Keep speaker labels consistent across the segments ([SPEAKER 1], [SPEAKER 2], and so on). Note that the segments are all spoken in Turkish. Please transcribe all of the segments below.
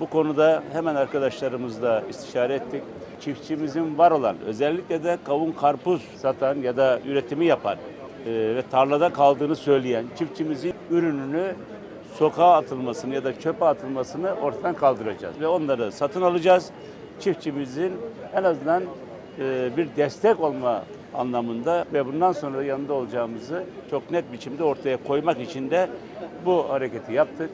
[SPEAKER 1] Bu konuda hemen arkadaşlarımızla istişare ettik. Çiftçimizin var olan özellikle de kavun karpuz satan ya da üretimi yapan e, ve tarlada kaldığını söyleyen çiftçimizin ürününü sokağa atılmasını ya da çöpe atılmasını ortadan kaldıracağız. Ve onları satın alacağız. Çiftçimizin en azından e, bir destek olma anlamında ve bundan sonra yanında olacağımızı çok net biçimde ortaya koymak için de bu hareketi yaptık.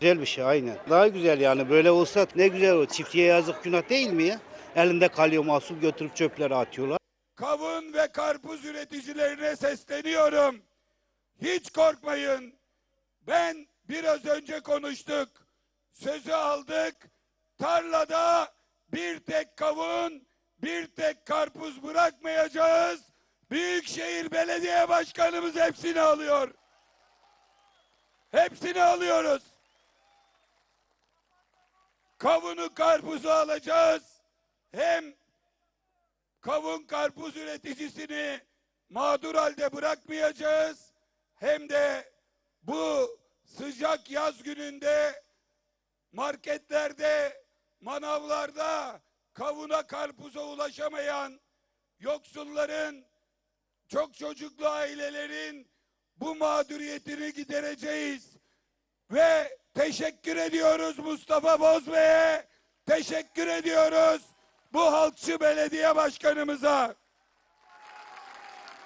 [SPEAKER 2] Güzel bir şey aynen. Daha güzel yani böyle olsa ne güzel olur. Çiftçiye yazık günah değil mi ya? Elinde kalıyor mahsul götürüp çöplere atıyorlar.
[SPEAKER 3] kavun ve karpuz üreticilerine sesleniyorum. Hiç korkmayın. Ben biraz önce konuştuk. Sözü aldık. Tarlada bir tek kavun, bir tek karpuz bırakmayacağız. Büyükşehir Belediye Başkanımız hepsini alıyor. Hepsini alıyoruz. Kavunu karpuzu alacağız. Hem kavun karpuz üreticisini mağdur halde bırakmayacağız. Hem de bu sıcak yaz gününde marketlerde, manavlarda kavuna karpuza ulaşamayan yoksulların, çok çocuklu ailelerin bu mağduriyetini gidereceğiz. Ve teşekkür ediyoruz Mustafa Bozbey'e. Teşekkür ediyoruz bu halkçı belediye başkanımıza.